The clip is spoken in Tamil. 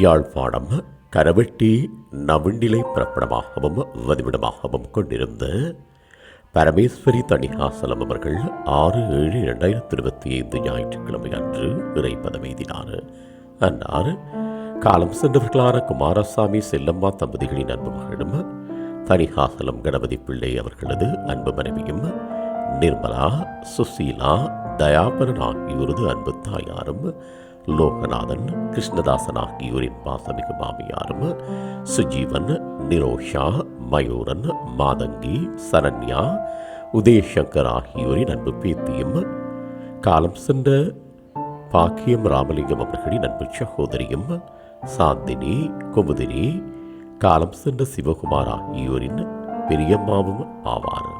யாழ்ப்பாணம் கரவெட்டி நவிண்டிலை பிரப்படமாகவும் வதிவிடமாகவும் கொண்டிருந்த பரமேஸ்வரி தணிகாசலம் அவர்கள் ஆறு ஏழு இரண்டாயிரத்தி இருபத்தி ஐந்து ஞாயிற்றுக்கிழமை அன்று இறைப்பதமெய்தினார் அன்னார் காலம் சென்றவர்களான குமாரசாமி செல்லம்மா தம்பதிகளின் அன்பு மகளும் தணிகாசலம் கணபதி பிள்ளை அவர்களது அன்பு மனைவியும் நிர்மலா சுசீலா தயாபரன் ஆகியோரது அன்பு தாயாரும் லோகநாதன் கிருஷ்ணதாசன் ஆகியோரின் பாசமிகு மாமியாரும் சுஜீவன் நிரோஷா மயூரன் மாதங்கி சரண்யா உதயசங்கர் ஆகியோரின் அன்பு பேத்தியும் காலம் சென்ற பாக்கியம் ராமலிங்கம் அவர்களின் அன்பு சகோதரியும் சாந்தினி குமுதினி காலம் சென்ற சிவகுமார் ஆகியோரின் பெரியம்மாவும் ஆவார்.